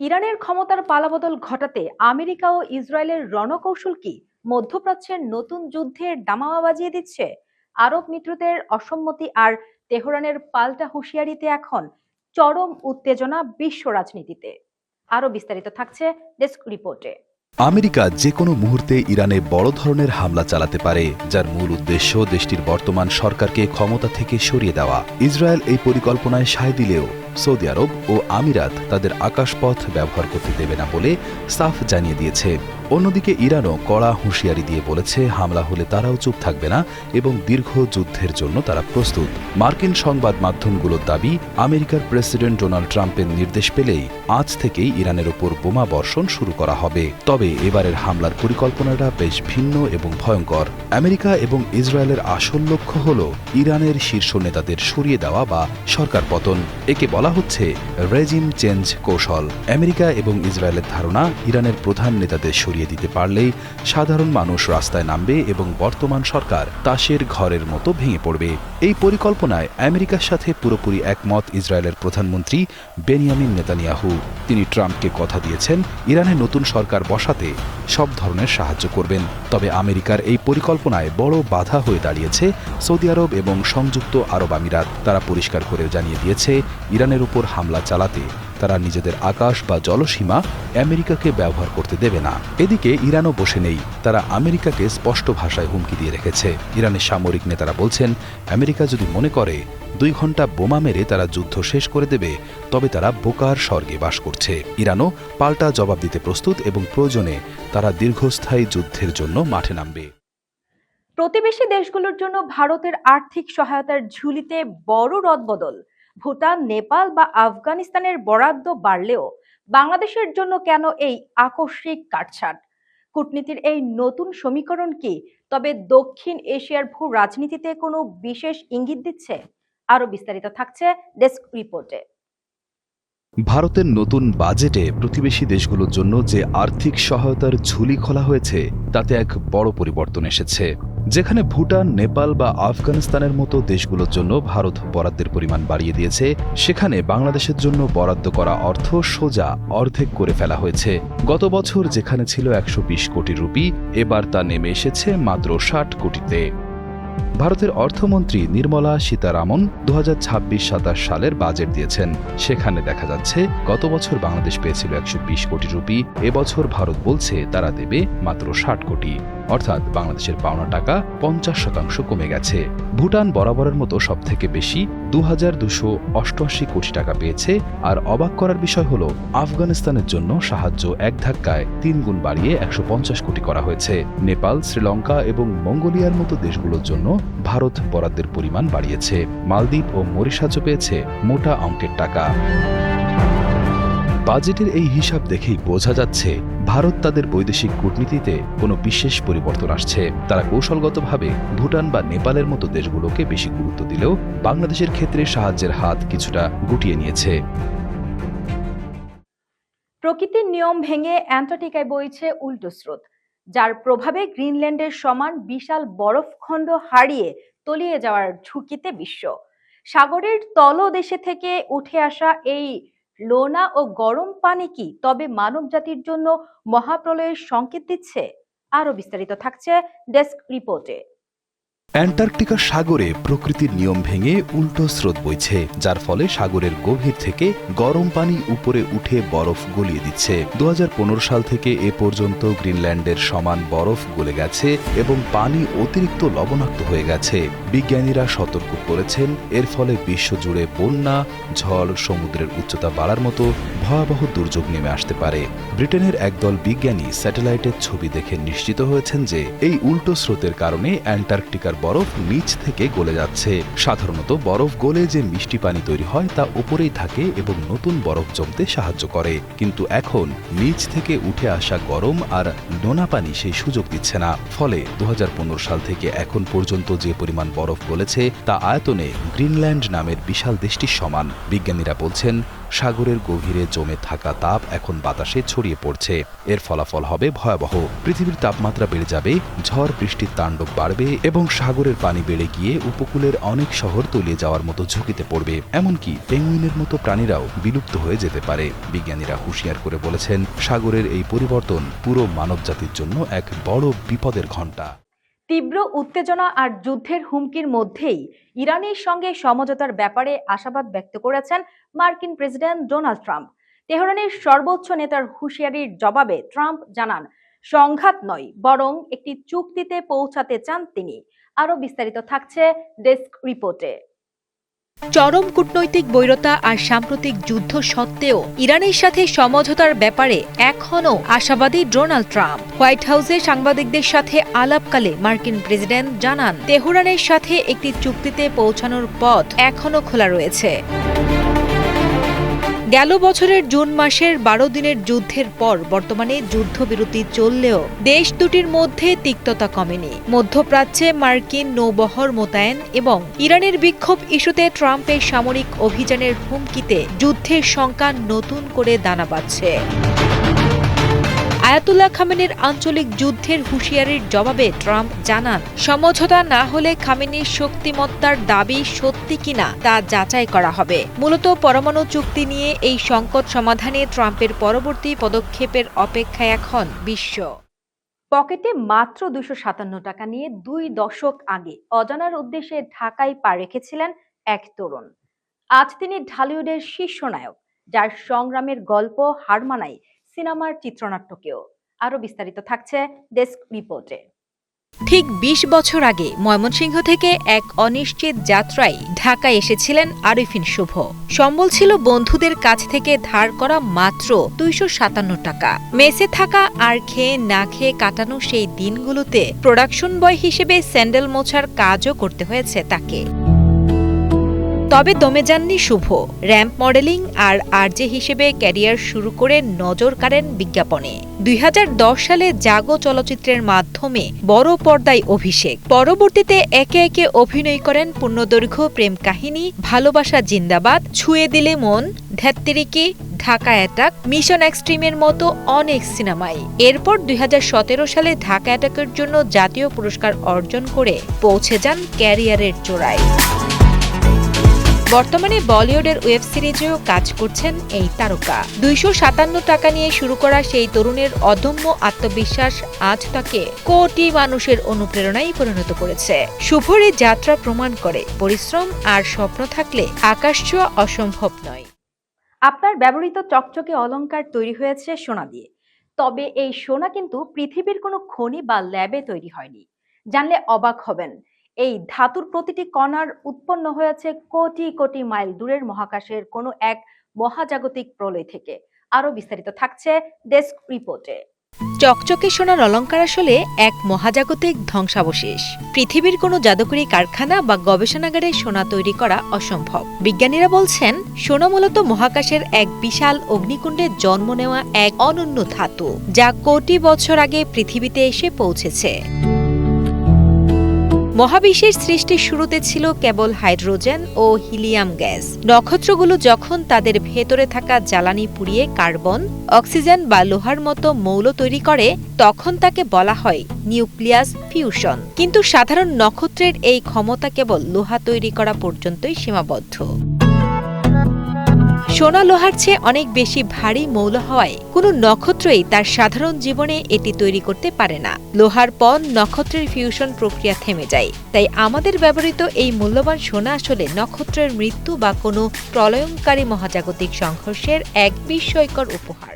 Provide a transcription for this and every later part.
ইরানের ক্ষমতার পালাবদল ঘটাতে আমেরিকা ও ইসরায়েলের রণকৌশল কি? মধ্যপ্রাচ্যের নতুন যুদ্ধের দামামা বাজিয়ে দিচ্ছে? আরব মিত্রদের অসম্মতি আর তেহরানের পাল্টা হুঁশিয়ারিতে এখন চরম উত্তেজনা বিশ্ব রাজনীতিতে। আরও বিস্তারিত থাকছে ডেস্ক রিপোর্টে। আমেরিকা যে কোনো মুহূর্তে ইরানে বড় ধরনের হামলা চালাতে পারে, যার মূল উদ্দেশ্য দেশটির বর্তমান সরকারকে ক্ষমতা থেকে সরিয়ে দেওয়া। ইসরায়েল এই পরিকল্পনায় সায় দিলেও সৌদি আরব ও আমিরাত তাদের আকাশপথ ব্যবহার করতে দেবে না বলে সাফ জানিয়ে দিয়েছে। অন্যদিকে ইরানও কড়া হুঁশিয়ারি দিয়ে বলেছে, হামলা হলে তারাও চুপ থাকবে না এবং দীর্ঘ যুদ্ধের জন্য তারা প্রস্তুত। মার্কিন সংবাদ মাধ্যমগুলোর দাবি, আমেরিকার প্রেসিডেন্ট ডোনাল্ড ট্রাম্পের নির্দেশ পেলেই আজ থেকেই ইরানের ওপর বোমা বর্ষণ শুরু করা হবে। তবে এবারের হামলার পরিকল্পনাটা বেশ ভিন্ন এবং ভয়ঙ্কর। আমেরিকা এবং ইসরায়েলের আসল লক্ষ্য হল ইরানের শীর্ষ নেতাদের সরিয়ে দেওয়া বা সরকার পতন। একে বলা হচ্ছে রেজিম চেঞ্জ কৌশল। আমেরিকা এবং ইসরায়েলের ধারণা, ইরানের প্রধান নেতাদের সরিয়ে দিতে পারলেই সাধারণ মানুষ রাস্তায় নামবে এবং বর্তমান সরকার তাসের ঘরের মতো ভেঙে পড়বে। এই পরিকল্পনায় আমেরিকার সাথে পুরোপুরি একমত ইসরায়েলের প্রধানমন্ত্রী বেনিয়ামিন নেতানিয়াহু। তিনি ট্রাম্পকে কথা দিয়েছেন, ইরানে নতুন সরকার বসাতে সব ধরনের সাহায্য করবেন। তবে আমেরিকার এই পরিকল্পনায় বড় বাধা হয়ে দাঁড়িয়েছে সৌদি আরব এবং সংযুক্ত আরব আমিরাত। তারা পরিষ্কার করে জানিয়ে দিয়েছে, ইরানের উপর হামলা চালাতে তারা নিজেদের আকাশ বা জলসীমা আমেরিকাকে ব্যবহার করতে দেবে না। এদিকে ইরানও বসে নেই। তারা আমেরিকাকে স্পষ্ট ভাষায় হুমকি দিয়ে রেখেছে। ইরানের সামরিক নেতারা বলছেন, আমেরিকা যদি মনে করে, দুই ঘণ্টা বোমা মেরে তারা যুদ্ধ শেষ করে দেবে, তবে তারা বোকার স্বর্গে বাস করছে। ইরানও পাল্টা জবাব দিতে প্রস্তুত এবং প্রয়োজনে তারা দীর্ঘস্থায়ী যুদ্ধের জন্য মাঠে নামবে। প্রতিবেশী দেশগুলোর জন্য ভারতের আর্থিক সহায়তার ঝুলিতে বড় রদবদল। ভুটান, নেপাল বা আফগানিস্তানের বরাদ্দ বাড়লেও বাংলাদেশের জন্য কেন এই আকস্মিক কাটছাট? কূটনীতির এই নতুন সমীকরণ কি? তবে দক্ষিণ এশিয়ার ভূ রাজনীতিতে কোনো বিশেষ ইঙ্গিত দিচ্ছে? আরও বিস্তারিত থাকছে ডেস্ক রিপোর্টে। ভারতের নতুন বাজেটে প্রতিবেশী দেশগুলোর জন্য যে আর্থিক সহায়তার ঝুলি খোলা হয়েছে, তাতে এক বড় পরিবর্তন এসেছে। যেখানে ভুটান, নেপাল বা আফগানিস্তানের মতো দেশগুলোর জন্য ভারত বরাদ্দের পরিমাণ বাড়িয়ে দিয়েছে, সেখানে বাংলাদেশের জন্য বরাদ্দ করা অর্থ সোজা অর্ধেক করে ফেলা হয়েছে। গত বছর যেখানে ছিল একশো বিশ কোটি রুপি, এবার তা নেমে এসেছে মাত্র ষাট কোটিতে। ভারতের অর্থমন্ত্রী নির্মলা সীতারামন দু হাজার সালের বাজেট দিয়েছেন। সেখানে দেখা যাচ্ছে, গত বছর বাংলাদেশ পেয়েছিল একশো বিশ কোটি রুপি এবছর ভারত বলছে তারা দেবে মাত্র ষাট কোটি। অর্থাৎ বাংলাদেশের পাওনা টাকা পঞ্চাশ শতাংশ কমে গেছে। ভুটান বরাবরের মতো সব থেকে বেশি দু হাজার দুশো অষ্টআশি কোটি টাকা পেয়েছে আর অবাক করার বিষয় হল, আফগানিস্তানের জন্য সাহায্য এক ধাক্কায় তিন গুণ বাড়িয়ে একশো পঞ্চাশ কোটি করা হয়েছে। নেপাল, শ্রীলঙ্কা এবং মঙ্গোলিয়ার মতো দেশগুলোর জন্য ভারত বরাদ্দের পরিমাণ বাড়িয়েছে। মালদ্বীপ ও মরিশাচও পেয়েছে মোটা অঙ্কের টাকা। বাজেটের এই হিসাব দেখেই বোঝা যাচ্ছে, ভারত তাদের বৈদেশিক কূটনীতিতে কোনো বিশেষ পরিবর্তন আসছে। তারা কৌশলগতভাবে ভুটান বা নেপালের মতো দেশগুলোকে বেশি গুরুত্ব দিলেও বাংলাদেশের ক্ষেত্রে সাহায্যের হাত কিছুটা গুটিয়ে নিয়েছে। প্রকৃতির নিয়ম ভেঙে অ্যান্টার্কটিকায় বইছে উল্টো স্রোত, যার প্রভাবে গ্রিনল্যান্ডের সমান বিশাল বরফখণ্ড হারিয়ে তলিয়ে যাওয়ার ঝুঁকিতে বিশ্ব। সাগরের তলদেশে থেকে উঠে আসা এই লোনা ও গরম পানি কি তবে মানব জাতির জন্য মহাপ্রলয়ের সংকেত দিচ্ছে? আরও বিস্তারিত থাকছে ডেস্ক রিপোর্টে। অ্যান্টার্কটিকার সাগরে প্রকৃতির নিয়ম ভেঙে উল্টো স্রোত বইছে, যার ফলে সাগরের গভীর থেকে গরম পানি উপরে উঠে বরফ গলিয়ে দিচ্ছে। দু হাজার পনেরো সাল থেকে এ পর্যন্ত গ্রিনল্যান্ডের সমান বরফ গলে গেছে এবং পানি অতিরিক্ত লবণাক্ত হয়ে গেছে। বিজ্ঞানীরা সতর্ক করেছেন, এর ফলে বিশ্বজুড়ে বন্যা, ঝড়, সমুদ্রের উচ্চতা বাড়ার মতো ভয়াবহ দুর্যোগ নেমে আসতে পারে। ব্রিটেনের একদল বিজ্ঞানী স্যাটেলাইটের ছবি দেখে নিশ্চিত হয়েছেন যে, এই উল্টো স্রোতের কারণে অ্যান্টার্কটিকার বরফ নিচ থেকে গলে যাচ্ছে। সাধারণত বরফ গলে যে মিষ্টি পানি তৈরি হয় তা উপরেই থাকে এবং নতুন বরফ জমতে সাহায্য করে। কিন্তু এখন নিচ থেকে উঠে আসা গরম আর নোনা পানি সেই সুযোগ দিচ্ছে না। ফলে দু হাজার পনেরো সাল থেকে এখন পর্যন্ত যে পরিমাণ বরফ গলেছে তা আয়তনে গ্রিনল্যান্ড নামের বিশাল দেশটির সমান। বিজ্ঞানীরা বলছেন সাগরের গভীরে জমে থাকা তাপ এখন বাতাসে ছড়িয়ে পড়ছে। এর ফলাফল হবে ভয়াবহ। পৃথিবীর তাপমাত্রা বেড়ে যাবে, ঝড় বৃষ্টির তাণ্ডব বাড়বে এবং সাগরের পানি বেড়ে গিয়ে উপকূলের অনেক শহর তলিয়ে যাওয়ার মতো ঝুঁকিতে পড়বে। এমনকি পেঙ্গুইনের মতো প্রাণীরাও বিলুপ্ত হয়ে যেতে পারে। বিজ্ঞানীরা হুঁশিয়ার করে বলেছেন, সাগরের এই পরিবর্তন পুরো মানবজাতির জন্য এক বড় বিপদের ঘণ্টা। তীব্র উত্তেজনা আর যুদ্ধের হুমকির মধ্যেই ইরানের সঙ্গে সমঝোতার ব্যাপারে আশাবাদ ব্যক্ত করেছেন মার্কিন প্রেসিডেন্ট ডোনাল্ড ট্রাম্প। তেহরানের সর্বোচ্চ নেতার হুঁশিয়ারির জবাবে ট্রাম্প জানান, সংঘাত নয়, বরং একটি চুক্তিতে পৌঁছাতে চান তিনি। আরও বিস্তারিত থাকছে ডেস্ক রিপোর্টে। চরম কূটনৈতিক বৈরতা আর সাম্প্রতিক যুদ্ধ সত্ত্বেও ইরানের সাথে সমঝোতার ব্যাপারে এখনও আশাবাদী ডোনাল্ড ট্রাম্প। হোয়াইট হাউসে সাংবাদিকদের সাথে আলাপকালে মার্কিন প্রেসিডেন্ট জানান, তেহরানের সাথে একটি চুক্তিতে পৌঁছানোর পথ এখনও খোলা রয়েছে। গেল বছরের জুন মাসের বারো দিনের যুদ্ধের পর বর্তমানে যুদ্ধবিরতি চললেও দেশ দুটির মধ্যে তিক্ততা কমেনি। মধ্যপ্রাচ্যে মার্কিন নৌবহর মোতায়েন এবং ইরানের বিক্ষোভ ইস্যুতে ট্রাম্পের সামরিক অভিযানের হুমকিতে যুদ্ধের শঙ্কা নতুন করে দানা বাঁধছে। আয়াতুল্লাহ খামেনির আঞ্চলিক যুদ্ধের হুঁশিয়ারির জবাবে ট্রাম্প জানান, সমঝোতা না হলে খামেনির শক্তিমত্তার দাবি সত্যি কিনা তা যাচাই করা হবে। মূলত পরমাণু চুক্তি নিয়ে এই সংকট সমাধানে ট্রাম্পের পরবর্তী পদক্ষেপের অপেক্ষায় এখন বিশ্ব। পকেটে মাত্র দুশো সাতান্ন টাকা নিয়ে দুই দশক আগে অজানার উদ্দেশ্যে ঢাকায় পা রেখেছিলেন এক তরুণ। আজ তিনি ঢালিউডের শীর্ষ নায়ক, যার সংগ্রামের গল্প হার মানায় সিনেমার চিত্রনাট্যকেও আরও বিস্তারিত থাকছে ডেস্ক রিপোর্টে ঠিক ২০ বছর আগে ময়মনসিংহ থেকে এক অনিশ্চিত যাত্রায় ঢাকায় এসেছিলেন আরিফিন শুভ। সম্বল ছিল বন্ধুদের কাছ থেকে ধার করা মাত্র দুইশো সাতান্ন টাকা। মেসে থাকা আর খেয়ে না খেয়ে কাটানো সেই দিনগুলোতে প্রোডাকশন বয় হিসেবে স্যান্ডেল মোছার কাজও করতে হয়েছে তাকে। তবে দমে যাননি শুভ। র্যাম্প মডেলিং আর আরজে হিসেবে ক্যারিয়ার শুরু করে নজর কাড়েন বিজ্ঞাপনে। দুই হাজার দশ সালে জাগো চলচ্চিত্রের মাধ্যমে বড় পর্দায় অভিষেক। পরবর্তীতে একে একে অভিনয় করেন পূর্ণদৈর্ঘ্য, প্রেম কাহিনী, ভালোবাসা জিন্দাবাদ, ছুঁয়ে দিলে মন ধ্যাত্তেরিকি ঢাকা অ্যাটাক, মিশন এক্সট্রিমের মতো অনেক সিনেমায় এরপর দুই হাজার সতেরো সালে ঢাকা অ্যাটাকের জন্য জাতীয় পুরস্কার অর্জন করে পৌঁছে যান ক্যারিয়ারের চোরায় বর্তমানে বলিউডের ওয়েব সিরিজেও কাজ করছেন এই তারকা। দুইশো সাতান্ন টাকা নিয়ে শুরু করা সেই তরুণের অদম্য আত্মবিশ্বাস আজ তাকে কোটি মানুষের অনুপ্রেরণায় পরিণত করেছে। শুভর যাত্রা প্রমাণ করে, পরিশ্রম আর স্বপ্ন থাকলে আকাশ ছোঁয়া অসম্ভব নয়। আপনার ব্যবহৃত চকচকে অলংকার তৈরি হয়েছে সোনা দিয়ে। তবে এই সোনা কিন্তু পৃথিবীর কোনো খনি বা ল্যাবে তৈরি হয়নি। জানলে অবাক হবেন। এই ধাতুর প্রতিটি কণার উৎপন্ন হয়েছে কোটি কোটি মাইল দূরের মহাকাশের কোনো এক মহাজাগতিক প্রলয় থেকে। আরও বিস্তারিত থাকছে ডেস্ক রিপোর্টে। চকচকে সোনার অলঙ্কার আসলে এক মহাজাগতিক ধ্বংসাবশেষ। পৃথিবীর কোনো জাদুকরি কারখানা বা গবেষণাগারে সোনা তৈরি করা অসম্ভব। বিজ্ঞানীরা বলছেন, সোনা মূলত মহাকাশের এক বিশাল অগ্নিকুণ্ডে জন্ম নেওয়া এক অনন্য ধাতু, যা কোটি বছর আগে পৃথিবীতে এসে পৌঁছেছে। মহাবিশ্বের সৃষ্টির শুরুতে ছিল কেবল হাইড্রোজেন ও হিলিয়াম গ্যাস। নক্ষত্রগুলো যখন তাদের ভেতরে থাকা জ্বালানি পুড়িয়ে কার্বন, অক্সিজেন বা লোহার মতো মৌল তৈরি করে, তখন তাকে বলা হয় নিউক্লিয়াস ফিউশন। কিন্তু সাধারণ নক্ষত্রের এই ক্ষমতা কেবল লোহা তৈরি করা পর্যন্তই সীমাবদ্ধ। সোনা লোহার চেয়ে অনেক বেশি ভারী মৌল হওয়ায় কোনো নক্ষত্রই তার সাধারণ জীবনে এটি তৈরি করতে পারে না। লোহার পণ নক্ষত্রের ফিউশন প্রক্রিয়া থেমে যায়। তাই আমাদের ব্যবহৃত এই মূল্যবান সোনা আসলে নক্ষত্রের মৃত্যু বা কোনো প্রলয়ঙ্কারী মহাজাগতিক সংঘর্ষের এক বিস্ময়কর উপহার।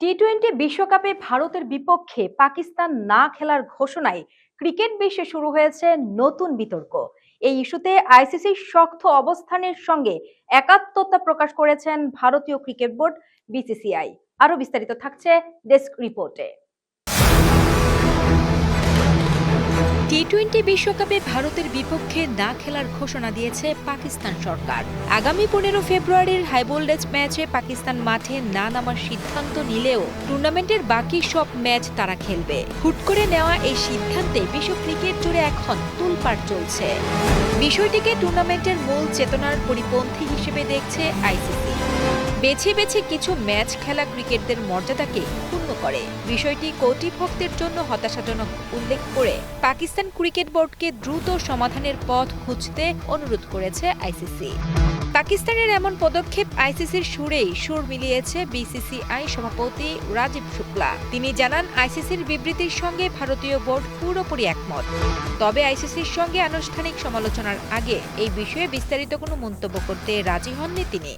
টি টোয়েন্টি বিশ্বকাপে ভারতের বিপক্ষে পাকিস্তান না খেলার ঘোষণায় ক্রিকেট বিশ্বে শুরু হয়েছে নতুন বিতর্ক। এই ইস্যুতে আইসিসির শক্ত অবস্থানের সঙ্গে একাত্মতা প্রকাশ করেছেন ভারতীয় ক্রিকেট বোর্ড বিসিসিআই। আরও বিস্তারিত থাকছে ডেস্ক রিপোর্টে। টি টোয়েন্টি বিশ্বকাপে ভারতের বিপক্ষে না খেলার ঘোষণা দিয়েছে পাকিস্তান সরকার। আগামী পনেরো ফেব্রুয়ারির হাইভোল্টেজ ম্যাচে পাকিস্তান মাঠে না নামার সিদ্ধান্ত নিলেও টুর্নামেন্টের বাকি সব ম্যাচ তারা খেলবে। হুট করে নেওয়া এই সিদ্ধান্তে বিশ্ব ক্রিকেট জুড়ে এখন তুলপাড় চলছে। বিষয়টিকে টুর্নামেন্টের মূল চেতনার পরিপন্থী হিসেবে দেখছে আইসিসি। বেছে বেছে কিছু ম্যাচ খেলা ক্রিকেটদের মর্যাদাকে ক্ষুণ্ণ করে। বিষয়টি কর্তৃপক্ষদের জন্য হতাশাজনক উল্লেখ করে পাকিস্তান ক্রিকেট বোর্ডকে দ্রুত সমাধানের পথ খুঁজতে অনুরোধ করেছে আইসিসি। পাকিস্তানের এমন পদক্ষেপ আইসিসির সুরেই সুর মিলিয়েছে বিসিসিআই সভাপতি রাজীব শুক্লা। তিনি জানান, আইসিসির বিবৃতির সঙ্গে ভারতীয় বোর্ড পুরোপুরি একমত। তবে আইসিসির সঙ্গে আনুষ্ঠানিক সমালোচনার আগে এই বিষয়ে বিস্তারিত কোনো মন্তব্য করতে রাজি হননি তিনি।